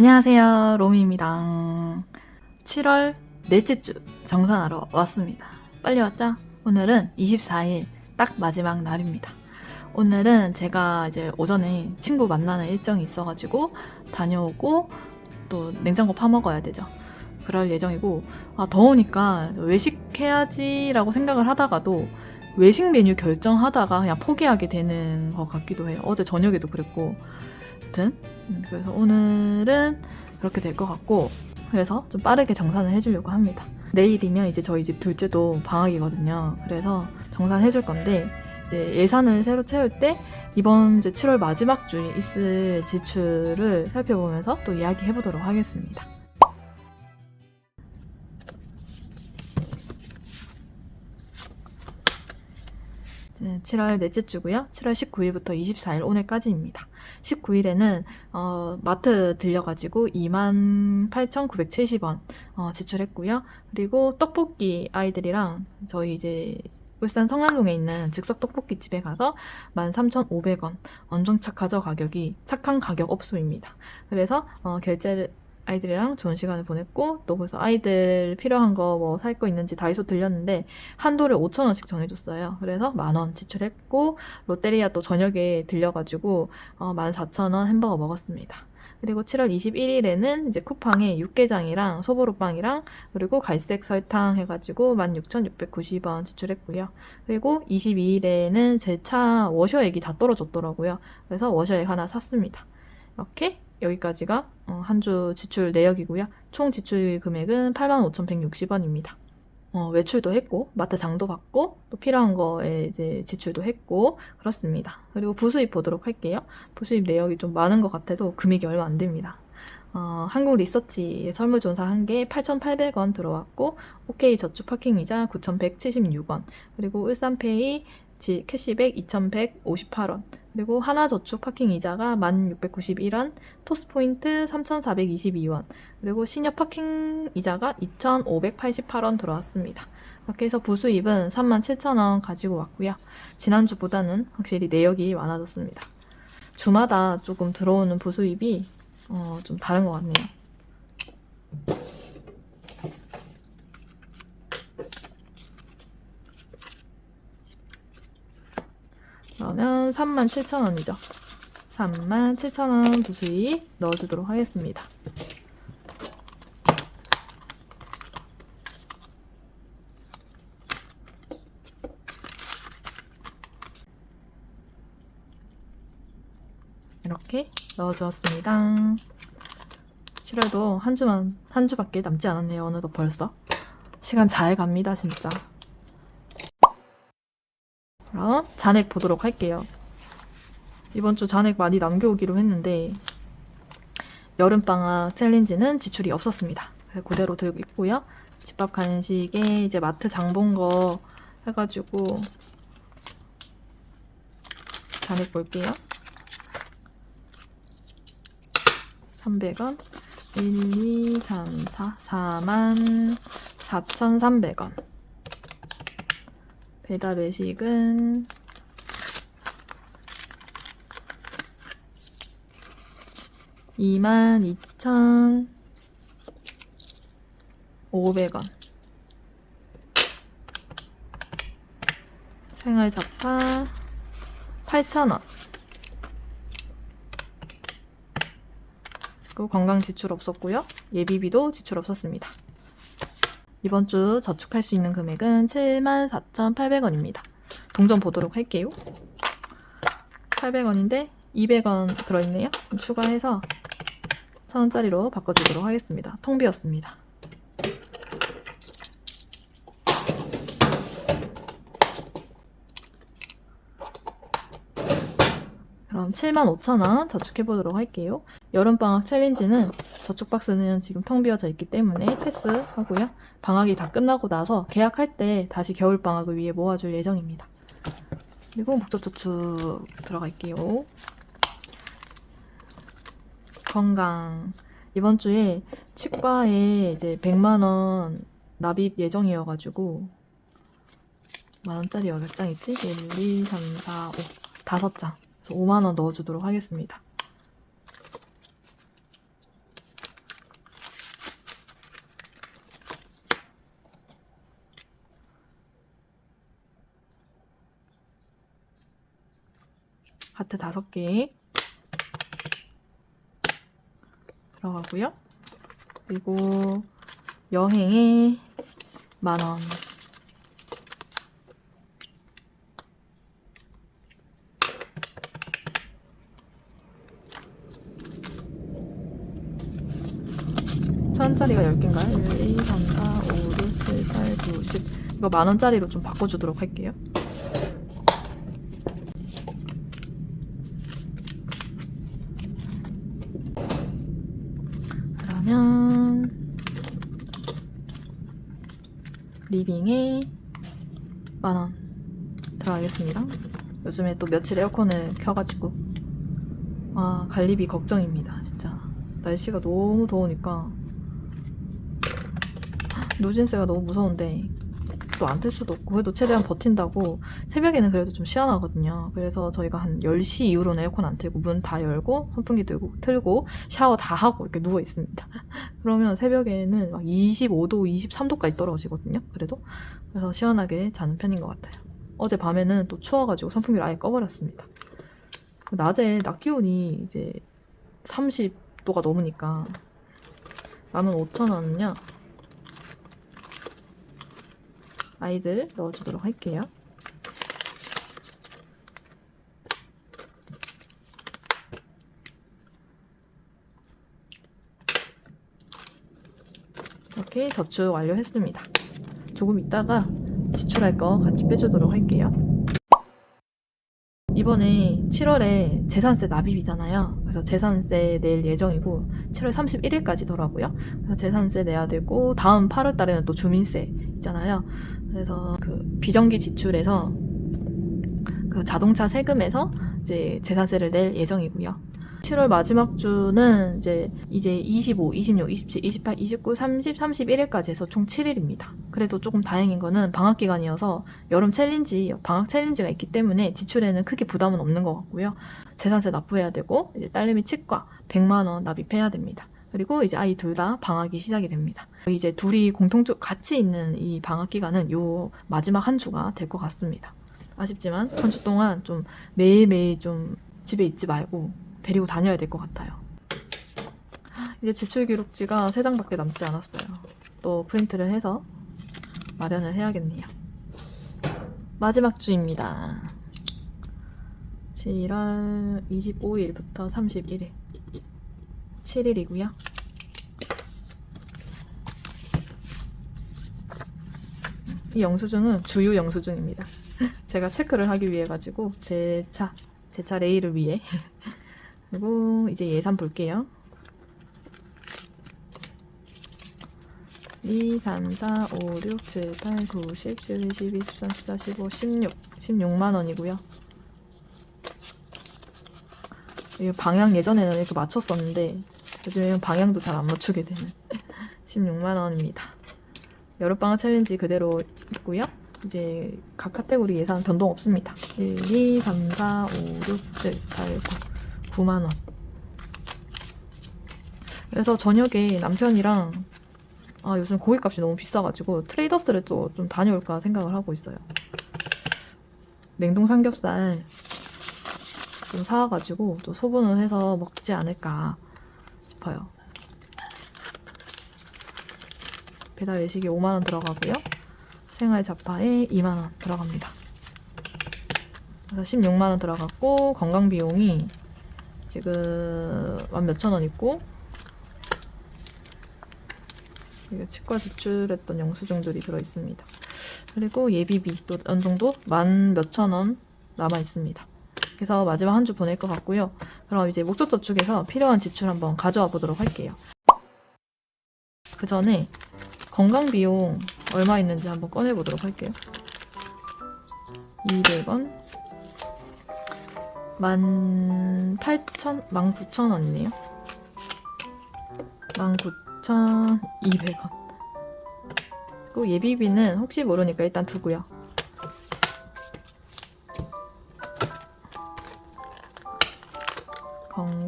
안녕하세요. 로미입니다. 7월 넷째 주 정산하러 왔습니다. 빨리 왔죠? 오늘은 24일 딱 마지막 날입니다. 오늘은 제가 이제 오전에 친구 만나는 일정이 있어가지고 다녀오고 또 냉장고 파먹어야 되죠. 그럴 예정이고 아 더우니까 외식해야지라고 생각을 하다가도 외식 메뉴 결정하다가 그냥 포기하게 되는 것 같기도 해요. 어제 저녁에도 그랬고 아무튼 음, 그래서 오늘은 그렇게 될 것 같고 그래서 좀 빠르게 정산을 해주려고 합니다. 내일이면 이제 저희 집 둘째도 방학이거든요. 그래서 정산해 줄 건데 예산을 새로 채울 때 이번 이제 7월 마지막 주에 있을 지출을 살펴보면서 또 이야기해 보도록 하겠습니다. 7월 넷째 주고요. 7월 19일부터 24일 오늘까지입니다. 19일에는 어, 마트 들려가지고 28,970원 어, 지출했고요. 그리고 떡볶이 아이들이랑 저희 이제 울산 성남동에 있는 즉석 떡볶이 집에 가서 13,500원 엄청 착하죠 가격이 착한 가격 업소입니다. 그래서 어, 결제를 아이들이랑 좋은 시간을 보냈고 또 그래서 아이들 필요한 거 뭐 살 거 있는지 다이소 들렸는데 한도를 5천 원씩 정해줬어요. 그래서 만 원 지출했고 롯데리아 또 저녁에 들려가지고 어, 14,000원 햄버거 먹었습니다. 그리고 7월 21일에는 이제 쿠팡에 육개장이랑 소보로빵이랑 그리고 갈색 설탕 해가지고 16,690원 지출했고요. 그리고 22일에는 제 차 워셔액이 다 떨어졌더라고요. 그래서 워셔액 하나 샀습니다. 이렇게 여기까지가 어, 한주 지출 내역이고요. 총 지출 금액은 85,160원입니다. 어, 외출도 했고 마트 장도 봤고 또 필요한 거에 이제 지출도 했고 그렇습니다. 그리고 부수입 보도록 할게요. 부수입 내역이 좀 많은 것 같아도 금액이 얼마 안 됩니다. 어, 한국 리서치 설문조사 한 개 8,800원 들어왔고 OK 저축 파킹 이자 9,176원 그리고 울산페이 지 캐시백 2,158원 그리고 하나저축 파킹 이자가 1,691원 토스포인트 3,422원 그리고 신협 파킹 이자가 2,588원 들어왔습니다. 이렇게 해서 부수입은 37,000원 가지고 왔고요. 지난주보다는 확실히 내역이 많아졌습니다. 주마다 조금 들어오는 부수입이 어, 좀 다른 것 같네요. 그러면 37,000원이죠. 37,000원 부수입 넣어주도록 하겠습니다. 이렇게 넣어주었습니다. 7월도 한 주만, 한 주밖에 남지 않았네요. 어느덧 벌써. 시간 잘 갑니다, 진짜. 그럼 잔액 보도록 할게요. 이번 주 잔액 많이 남겨오기로 했는데, 여름방학 챌린지는 지출이 없었습니다. 그래서 그대로 들고 있고요. 집밥 간식에 이제 마트 장 본 거 해가지고, 잔액 볼게요. 300원. 1, 2, 3, 4. 4만 4,300원. 배달 외식은 22,500원. 생활 잡화 8,000원. 그리고 건강 지출 없었고요. 예비비도 지출 없었습니다. 이번 주 저축할 수 있는 금액은 74,800원입니다. 동전 보도록 할게요. 800원인데 200원 들어있네요. 추가해서 1000원짜리로 바꿔주도록 하겠습니다. 통 비었습니다. 그럼 75,000원 저축해 보도록 할게요. 여름방학 챌린지는 저축 박스는 지금 텅 비어져 있기 때문에 패스하고요. 방학이 다 끝나고 나서 계약할 때 다시 겨울방학을 위해 모아줄 예정입니다. 그리고 목적 저축 들어갈게요. 건강. 이번 주에 치과에 이제 100만원 납입 예정이어가지고 만원짜리 몇장 있지? 1, 2, 3, 4, 5 다섯 장. 그래서 5만 원 넣어주도록 하겠습니다. 하트 5개 들어가고요. 그리고 여행에 만원 천원짜리가 10개인가요? 1, 2, 3, 4, 5, 6, 7, 8, 9, 10. 이거 만원짜리로 좀 바꿔주도록 할게요. 그러면 리빙에 만원 들어가겠습니다. 요즘에 또 며칠 에어컨을 켜가지고 아 갈리비 걱정입니다. 진짜 날씨가 너무 더우니까 누진세가 너무 무서운데 또안틀 수도 없고 그래도 최대한 버틴다고 새벽에는 그래도 좀 시원하거든요. 그래서 저희가 한 10시 이후로는 에어컨 안 틀고 문 다 열고 선풍기 들고 틀고 샤워 다 하고 이렇게 누워 있습니다. 그러면 새벽에는 막 25도, 23도까지 떨어지거든요. 그래도 그래서 시원하게 자는 편인 것 같아요. 어제 밤에는 또 추워가지고 선풍기를 아예 꺼버렸습니다. 낮에 낮 기온이 이제 30도가 넘으니까 15,000원은요. 아이들 넣어주도록 할게요. 이렇게 저축 완료했습니다. 조금 있다가 지출할 거 같이 빼주도록 할게요. 이번에 7월에 재산세 납입이잖아요. 그래서 재산세 낼 예정이고 7월 31일까지더라고요. 그래서 재산세 내야 되고 다음 8월 달에는 또 주민세 있잖아요. 그래서 그 비정기 지출에서 그 자동차 세금에서 이제 재산세를 낼 예정이고요. 7월 마지막 주는 이제 이제 25, 26, 27, 28, 29, 30, 31일까지 해서 총 7일입니다. 그래도 조금 다행인 거는 방학 기간이어서 여름 챌린지, 방학 챌린지가 있기 때문에 지출에는 크게 부담은 없는 것 같고요. 재산세 납부해야 되고 이제 딸내미 치과 100만 원 납입해야 됩니다. 그리고 이제 아이 둘 다 방학이 시작이 됩니다. 이제 둘이 공통적 같이 있는 이 방학 기간은 요 마지막 한 주가 될 것 같습니다. 아쉽지만 한 주 동안 좀 매일매일 좀 집에 있지 말고 데리고 다녀야 될 것 같아요. 이제 지출 기록지가 3장밖에 남지 않았어요. 또 프린트를 해서 마련을 해야겠네요. 마지막 주입니다. 7월 25일부터 31일. 7일이고요. 이 영수증은 주유 영수증입니다. 제가 체크를 하기 위해 가지고 제 차, 제 차 레일을 위해 그리고 이제 예산 볼게요. 2, 3, 4, 5, 6, 7, 8, 9, 10, 11, 12, 13, 14, 15, 16. 16만 원이고요. 이 방향 예전에는 이렇게 맞췄었는데 요즘에는 방향도 잘 안 맞추게 되는 16만 원입니다. 여름방학 챌린지 그대로 있고요. 이제 각 카테고리 예산 변동 없습니다. 1, 2, 3, 4, 5, 6, 7, 8, 9. 9만 원. 그래서 저녁에 남편이랑 아 요즘 고기값이 너무 비싸가지고 트레이더스를 또 좀 다녀올까 생각을 하고 있어요. 냉동 삼겹살 좀 사와가지고 또 소분을 해서 먹지 않을까 싶어요. 배달 외식이 5만 원 들어가고요. 생활 잡화에 2만 원 들어갑니다. 그래서 16만 원 들어갔고 건강 비용이 지금 만 몇천 원 있고 이게 치과 지출했던 영수증들이 들어 있습니다. 그리고 예비비 또 어느 정도 만 몇천 원 남아 있습니다. 그래서 마지막 한 주 보낼 것 같고요. 그럼 이제 목적저축에서 필요한 지출 한번 가져와 보도록 할게요. 그 전에 건강 비용 얼마 있는지 한번 꺼내 보도록 할게요. 200원, 18,000, 19,000원이네요. 19,200원. 그리고 예비비는 혹시 모르니까 일단 두고요.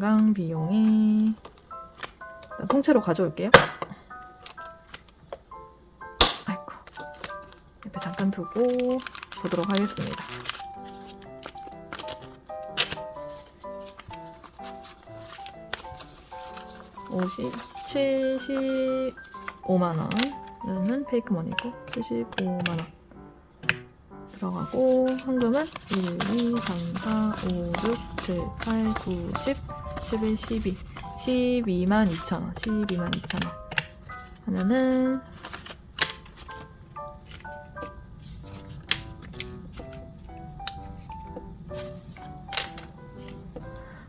건강 비용에 통째로 가져올게요. 아이고 옆에 잠깐 두고 보도록 하겠습니다. 50, 75만원은 페이크머니고 75만원 들어가고 현금은 1, 2, 3, 4, 5, 6, 7, 8, 9, 10 11, 12, 12만 2천 원, 12만 2천 원 하면은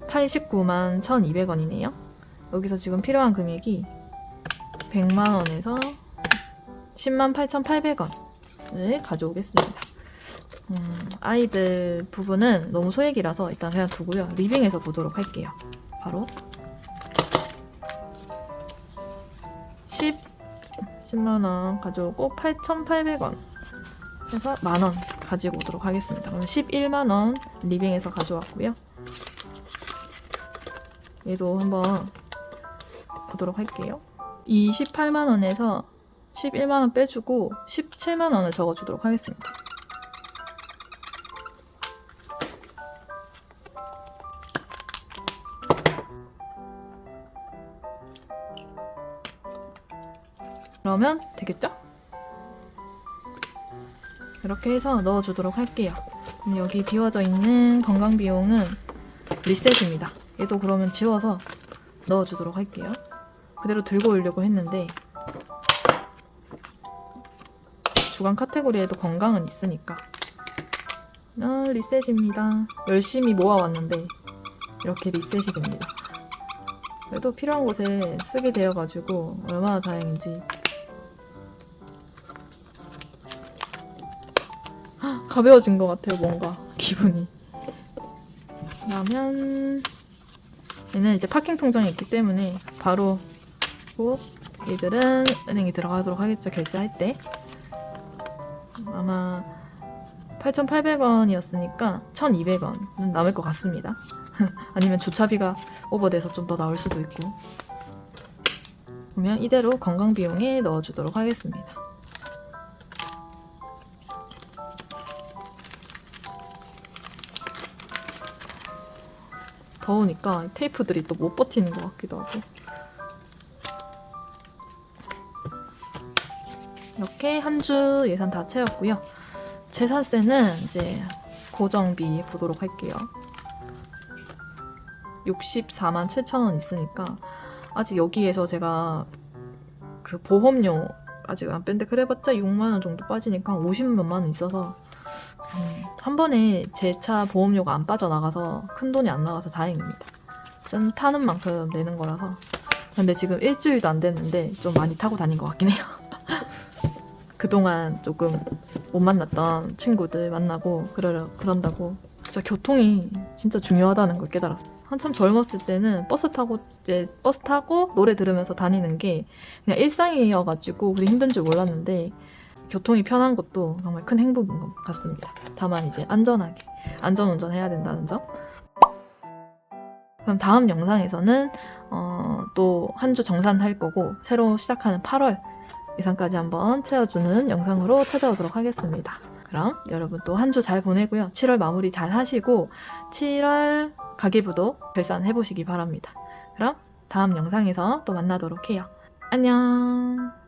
(89만 1,200원이네요) 여기서 지금 필요한 금액이 100만 원에서 10만 8,800원을 가져오겠습니다. 음, 아이들 부분은 너무 소액이라서 일단 그냥 두고요. 리빙에서 보도록 할게요. 바로 10 10만 원 가져오고 8,800원 해서 만원 가지고 오도록 하겠습니다. 그럼 11만 원 리빙에서 가져왔고요. 얘도 한번 보도록 할게요. 28만 원에서 11만 원 빼주고 17만 원을 적어주도록 하겠습니다. 그러면 되겠죠? 이렇게 해서 넣어주도록 할게요. 여기 비워져 있는 건강 비용은 리셋입니다. 얘도 그러면 지워서 넣어주도록 할게요. 그대로 들고 오려고 했는데 주간 카테고리에도 건강은 있으니까 아, 리셋입니다. 열심히 모아왔는데 이렇게 리셋이 됩니다. 그래도 필요한 곳에 쓰게 되어가지고 얼마나 다행인지 가벼워진 것 같아요 뭔가 기분이. 그러면. 얘는 이제 파킹 통장이 있기 때문에 바로 고 얘들은 은행에 들어가도록 하겠죠 결제할 때. 아마 8,800원이었으니까 1,200원은 남을 것 같습니다. 아니면 주차비가 오버돼서 좀 더 나올 수도 있고. 그러면 이대로 건강 비용에 넣어주도록 하겠습니다. 더우니까 테이프들이 또 못 버티는 것 같기도 하고 이렇게 한 주 예산 다 채웠고요. 재산세는 이제 고정비 보도록 할게요. 64만 7천 원 있으니까 아직 여기에서 제가 그 보험료 아직 안 뺀데 그래봤자 6만 원 정도 빠지니까 50몇만 원 있어서 음, 한 번에 제 차 보험료가 안 빠져나가서 큰 돈이 안 나가서 다행입니다. 쓴 타는 만큼 내는 거라서 근데 지금 일주일도 안 됐는데 좀 많이 타고 다닌 것 같긴 해요. 그동안 조금 못 만났던 친구들 만나고 그러, 그런다고 진짜 교통이 진짜 중요하다는 걸 깨달았어요. 한참 젊었을 때는 버스 타고 이제 버스 타고 노래 들으면서 다니는 게 그냥 일상이어가지고 그게 힘든 줄 몰랐는데 교통이 편한 것도 정말 큰 행복인 것 같습니다. 다만 이제 안전하게 안전 운전해야 된다는 점. 그럼 다음 영상에서는 어, 또 한 주 정산할 거고 새로 시작하는 8월 예산까지 한번 채워주는 영상으로 찾아오도록 하겠습니다. 그럼 여러분 또 한 주 잘 보내고요. 7월 마무리 잘 하시고 7월 가계부도 결산해 보시기 바랍니다. 그럼 다음 영상에서 또 만나도록 해요. 안녕.